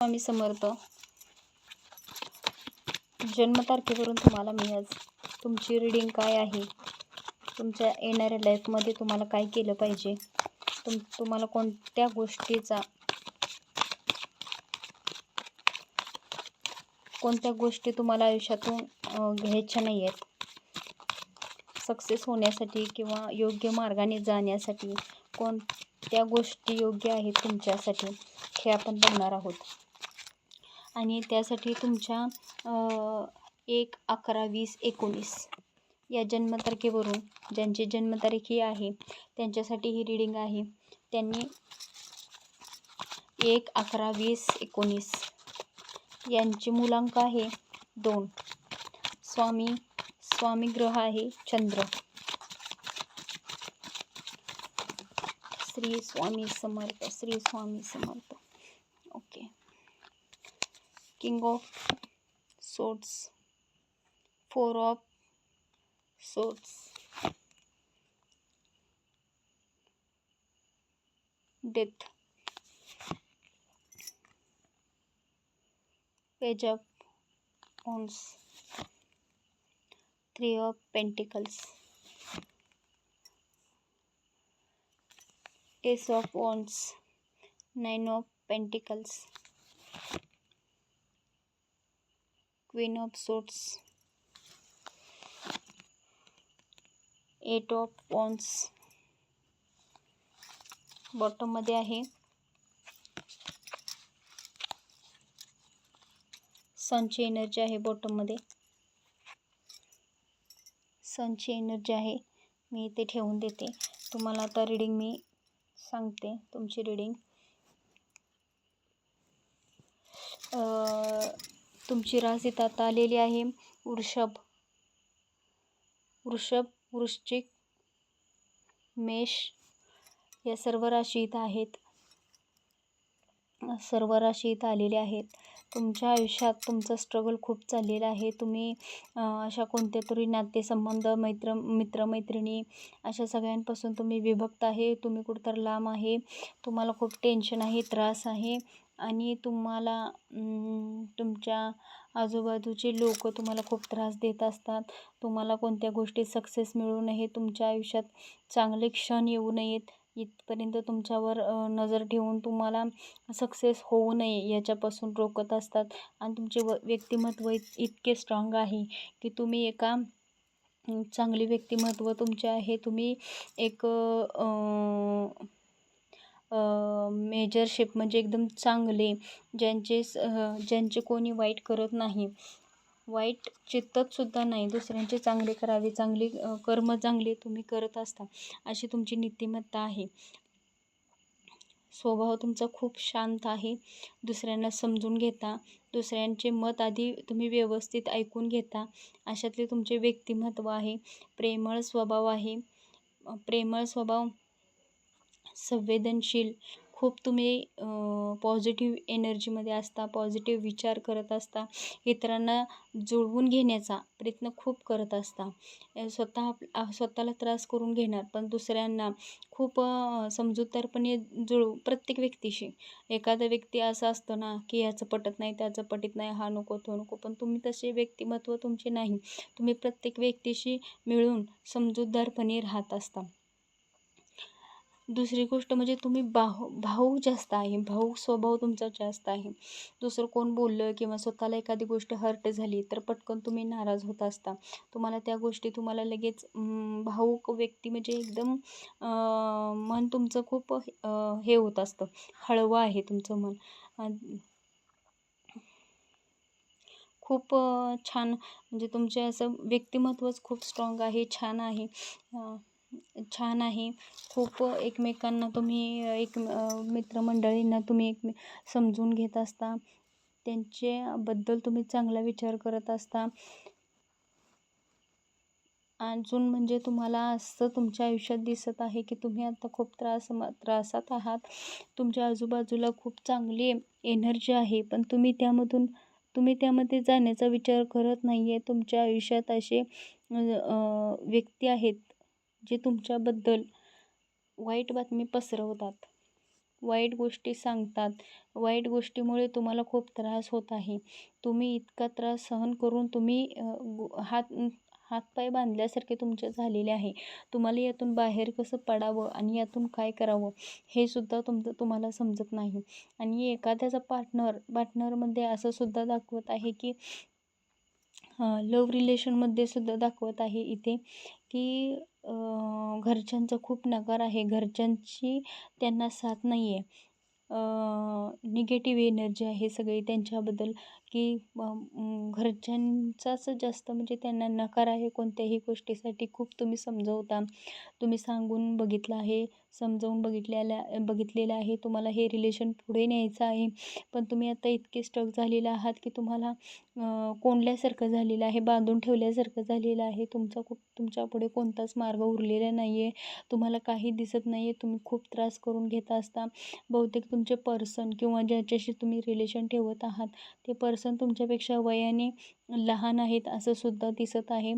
स्वामी समर्थ. जन्मतारखेवरून तुम्हाला मी आज तुमची रीडिंग काय आहे? तुमच्या येणाऱ्या लाईफमध्ये तुम्हाला काय केलं पाहिजे? तुम तुम्हाला कोणत्या गोष्टीचा कोणत्या गोष्टी तुम्हाला आयुष्यातून घ्यायच्या नाही आहेत सक्सेस होण्यासाठी किंवा योग्य मार्गाने जाण्यासाठी कोणत्या गोष्टी योग्य आहेत तुमच्यासाठी हे आपण बघणार आहोत. आणि त्यासाठी तुमच्या एक अकरा वीस एकोणीस या जन्मतारखेवरून ज्यांची जन्मतारीख ही आहे त्यांच्यासाठी ही रीडिंग आहे. त्यांनी एक अकरा वीस एकोणीस यांची मुलांक आहे दोन. स्वामी स्वामी ग्रह आहे चंद्र. Shri Swami Samarth Shri Swami Samarth. Okay. king of swords. Four of swords. Death. Page of wands. Three of pentacles. Ace of wands. Nine of pentacles. Queen of swords eight of pawns बॉटममध्ये आहे. सनची energy आहे बॉटममध्ये सनची energy आहे. मी इथे ठेवून देते. तुम्हाला आता reading मी सांगते. तुमची रीडिंग तुमची रास इथं आता आलेली आहे. वृषभ वृषभ वृश्चिक मेष या सर्व राशी इथं आहेत. सर्व राशी इथं आलेल्या आहेत. तुमच्या आयुष्यात तुमचं स्ट्रगल खूप चाललेलं आहे. तुम्ही अशा कोणत्या तरी नातेसंबंध मैत्र मित्रमैत्रिणी अशा सगळ्यांपासून तुम्ही विभक्त आहे. तुम्ही कुठं तर लांब आहे. तुम्हाला खूप टेन्शन आहे त्रास आहे. आणि तुम्हाला तुमच्या आजूबाजूचे लोक तुम्हाला खूप त्रास देत असतात. तुम्हाला कोणत्या गोष्टी सक्सेस मिळू नये तुमच्या आयुष्यात चांगले क्षण येऊ नयेत. इथपर्यंत तुमच्यावर नजर ठेवून तुम्हाला सक्सेस होऊ नये याच्यापासून रोखत असतात. आणि तुमचे व व्यक्तिमत्व इत इतके स्ट्रॉंग आहे की तुम्ही एका चांगली चांगले व्यक्तिमत्व तुमचे आहे तुम्ही एक मेजरशिप म्हणजे एकदम चांगले ज्यांचे स- ज्यांचे कोणी वाईट करत नाही. वाईट चित्ततसुद्धा नाही. दुसऱ्यांचे चांगले करावे चांगले कर्म चांगले तुम्ही करत असता अशी तुमची नीतिमत्ता आहे. स्वभाव तुमचा खूप शांत आहे. दुसऱ्यांना समजून घेता दुसऱ्यांचे मत आधी तुम्ही व्यवस्थित ऐकून घेता. अशातले तुमचे व्यक्तिमत्व आहे. प्रेमळ स्वभाव आहे. प्रेमळ स्वभाव संवेदनशील खूप तुम्ही पॉझिटिव्ह एनर्जीमध्ये असता पॉझिटिव्ह विचार करत असता इतरांना जुळवून घेण्याचा प्रयत्न खूप करत असता. स्वतः आप स्वतःला त्रास करून घेणार पण दुसऱ्यांना खूप समजूतदारपणे जुळवू प्रत्येक व्यक्तीशी. एखादा व्यक्ती असा असतो ना की याचं पटत नाही त्याचं पटत नाही हा नको तो नको पण तुम्ही तसे व्यक्तिमत्व तुमचे नाही. तुम्ही प्रत्येक व्यक्तीशी मिळून समजूतदारपणे राहत असता. दुसरी गोष्ट म्हणजे तुम्ही भाऊ भाऊक जास्त आहे. भाऊक स्वभाव तुमचा जास्त आहे. दुसरं कोण बोललं किंवा स्वतःला एखादी गोष्ट हर्ट झाली तर पटकन तुम्ही नाराज होत असता. तुम्हाला त्या गोष्टी तुम्हाला लगेच भाऊक व्यक्ती म्हणजे एकदम मन तुमचं खूप हे होत असतं. हळवं आहे तुमचं मन. खूप छान. म्हणजे तुमचे असं व्यक्तिमत्वच खूप स्ट्रॉंग आहे छान आहे. छान आहे. खूप एकमेकांना तुम्ही एक मित्रमंडळींना तुम्ही एक समजून घेत असता. त्यांच्याबद्दल तुम्ही चांगला विचार करत असता. अजून म्हणजे तुम्हाला असं तुमच्या आयुष्यात दिसत आहे की तुम्ही आता खूप त्रास त्रासात आहात. तुमच्या आजूबाजूला खूप चांगली एनर्जी आहे. पण तुम्ही त्यामधून तुम्ही त्यामध्ये जाण्याचा विचार करत नाही आहे तुमच्या आयुष्यात असे व्यक्ती आहेत. जे तुमच्याबद्दल वाईट बातमी पसरवतात. वाईट गोष्टी सांगतात. वाईट गोष्टीमुळे तुम्हाला खूप त्रास होत आहे. तुम्ही इतका त्रास सहन करून तुम्ही हात हातपाय बांधल्यासारखे तुमचे झालेले आहे. तुम्हाला यातून बाहेर कसं पडावं आणि यातून काय करावं हे सुद्धा तुमचं तुम्हाला समजत नाही. आणि एखाद्याचा पार्टनर पार्टनरमध्ये असं सुद्धा दाखवत आहे की लव्ह रिलेशनमध्ये सुद्धा दाखवत आहे इथे की घरच्यांचा खूप नकार आहे. घरच्यांची त्यांना साथ नाही आहे निगेटिव्ह एनर्जी आहे सगळी त्यांच्याबद्दल. की घरच्यांचाच जास्त म्हणजे त्यांना नकार आहे कोणत्याही गोष्टीसाठी. खूप तुम्ही समजवता. तुम्ही सांगून बघितलं आहे समजावून बघितलेल्या बघितलेलं आहे. तुम्हाला हे रिलेशन पुढे न्यायचं आहे. पण तुम्ही आता इतके स्टक झालेले आहात की तुम्हाला कोंडल्यासारखं झालेलं आहे बांधून ठेवल्यासारखं झालेलं आहे. तुमचा खूप तुमच्यापुढे कोणताच मार्ग उरलेला नाही आहे तुम्हाला काही दिसत नाही आहे तुम्ही खूप त्रास करून घेत असता. बहुतेक तुमचे पर्सन किंवा ज्याच्याशी तुम्ही रिलेशन ठेवत आहात ते पर्सन तुमच्यापेक्षा वयाने लहान आहेत असं सुद्धा दिसत आहे.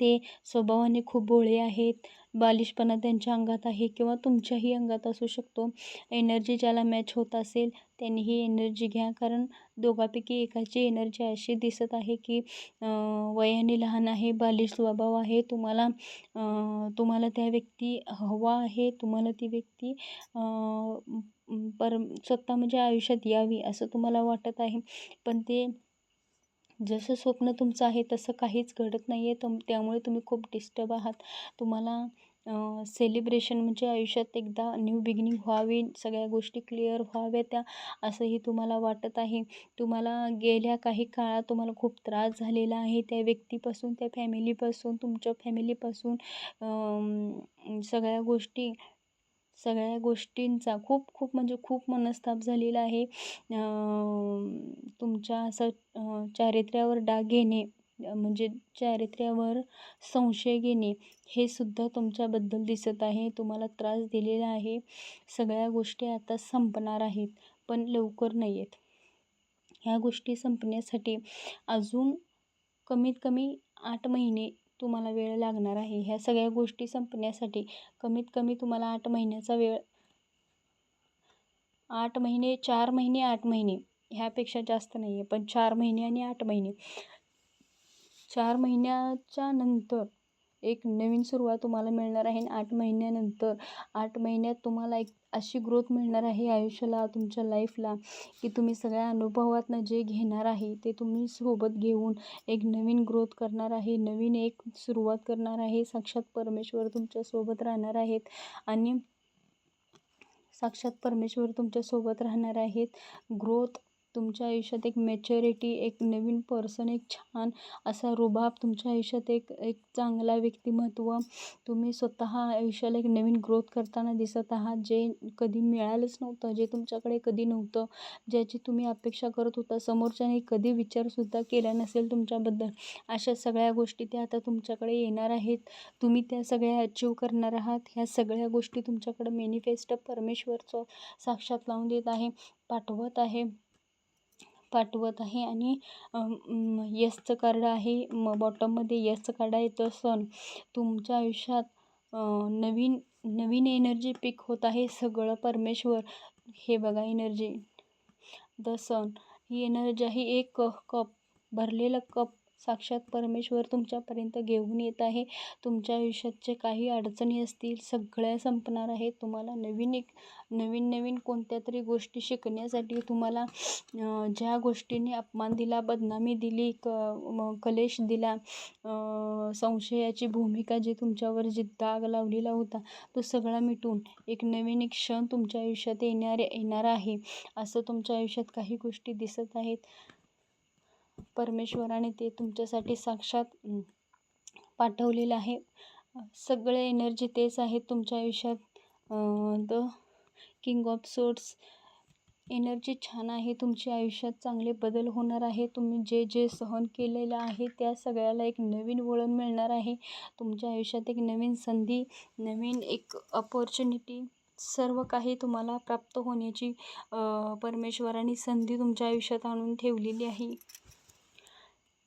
ते स्वभावाने खूप भोळे आहेत बालिशपणा त्यांच्या अंगात आहे किंवा तुमच्याही अंगात असू शकतो. एनर्जी ज्याला मॅच होत असेल त्यांनी ही एनर्जी घ्या. कारण दोघापैकी एकाची एनर्जी अशी दिसत आहे की वयाने लहान आहे बालिश स्वभाव आहे. तुम्हाला तुम्हाला त्या व्यक्ती हवा आहे तुम्हाला ती व्यक्ती पर स्वतः म्हणजे आयुष्यात यावी असं तुम्हाला वाटत आहे. पण ते जसं स्वप्न तुमचं आहे तसं काहीच घडत नाही आहे तुम त्यामुळे तुम्ही खूप डिस्टर्ब आहात. तुम्हाला सेलिब्रेशन म्हणजे आयुष्यात एकदा न्यू बिगिनिंग व्हावी सगळ्या गोष्टी क्लिअर व्हाव्या त्या असंही तुम्हाला वाटत आहे. तुम्हाला गेल्या काही काळात तुम्हाला खूप त्रास झालेला आहे. त्या व्यक्तीपासून त्या फॅमिलीपासून तुमच्या फॅमिलीपासून सगळ्या गोष्टी सगळ्या गोष्टींचा खूप खूप म्हणजे खूप मनस्ताप झालेला आहे. तुमच्या असं चारित्र्यावर डाग घेणे म्हणजे चारित्र्यावर संशय घेणे हे सुद्धा तुमच्याबद्दल दिसत आहे. तुम्हाला त्रास दिलेला आहे. सगळ्या गोष्टी आता संपणार आहेत पण लवकर नाही आहेत. ह्या गोष्टी संपण्यासाठी अजून कमीत कमी आठ महिने तुम्हाला वेळ लागणार आहे. ह्या सगळ्या गोष्टी संपण्यासाठी कमीत कमी तुम्हाला आठ महिन्याचा वेळ आठ महिने चार महिने आठ महिने ह्यापेक्षा जास्त नाही आहे पण चार महिने आणि आठ महिने. चार महिन्याच्या नंतर एक नवीन सुरुवात तुम्हाला मिळणार आहे आणि आठ महिन्यानंतर आठ महिन्यात तुम्हाला एक अशी ग्रोथ मिळणार आहे आयुष्याला तुमच्या लाईफला की तुम्ही सगळ्या अनुभवातनं जे घेणार आहे ते तुम्ही सोबत घेऊन एक नवीन ग्रोथ करणार आहे नवीन एक सुरुवात करणार आहे. साक्षात परमेश्वर तुमच्यासोबत राहणार आहेत आणि साक्षात परमेश्वर तुमच्यासोबत राहणार आहेत. ग्रोथ तुमच्या आयुष्यात एक मॅच्युरिटी एक नवीन पर्सन एक छान असा रुबाब तुमच्या आयुष्यात एक एक चांगला व्यक्तिमत्व तुम्ही स्वतः आयुष्याला एक नवीन ग्रोथ करताना दिसत आहात जे कधी मिळालंच नव्हतं जे तुमच्याकडे कधी नव्हतं ज्याची तुम्ही अपेक्षा करत होता समोरच्याने कधी विचारसुद्धा केला नसेल तुमच्याबद्दल. अशा सगळ्या गोष्टी त्या आता तुमच्याकडे येणार आहेत. तुम्ही त्या सगळ्या अचीव करणार आहात. ह्या सगळ्या गोष्टी तुमच्याकडे मॅनिफेस्ट परमेश्वरचं साक्षात लावून देत आहे पाठवत आहे. पाठवत आहे आणि यसचं कार्ड आहे म बॉटममध्ये यसचं कार्ड आहे तो सण तुमच्या आयुष्यात नवीन नवीन एनर्जी पिक होत आहे सगळं परमेश्वर. हे बघा एनर्जी द सन ही एनर्जी आहे एक कप भरलेलं कप साक्षात परमेश्वर तुमच्यापर्यंत घेऊन येत आहे. तुमच्या आयुष्यात जे काही अडचणी असतील सगळ्या संपणार आहेत. तुम्हाला नवीन एक नवीन नवीन कोणत्या तरी गोष्टी शिकण्यासाठी तुम्हाला ज्या गोष्टीने अपमान दिला बदनामी दिली क कलेश दिला संशयाची भूमिका जी तुमच्यावर जी दाग लावलेला होता तो सगळा मिटून एक नवीन एक क्षण तुमच्या आयुष्यात येणार येणार आहे. असं तुमच्या आयुष्यात काही गोष्टी दिसत आहेत. परमेश्वराने ते तुमच्यासाठी साक्षात पाठवलेलं आहे. सगळे एनर्जी तेच आहेत तुमच्या आयुष्यात. The king of swords energy छान आहे तुमच्या आयुष्यात. चांगले बदल होणार आहे. तुम्ही जे जे सहन केलेलं आहे त्या सगळ्याला एक नवीन वळण मिळणार आहे. तुमच्या आयुष्यात एक नवीन संधी नवीन एक अपॉर्च्युनिटी सर्व काही तुम्हाला प्राप्त होण्याची परमेश्वराने संधी तुमच्या आयुष्यात आणून ठेवलेली आहे.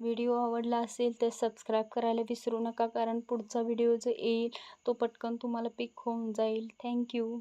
व्हिडिओ आवडला असेल तर सबस्क्राईब करायला विसरू नका कारण पुढचा व्हिडिओ जो येईल तो पटकन तुम्हाला पिक होऊन जाईल. थँक्यू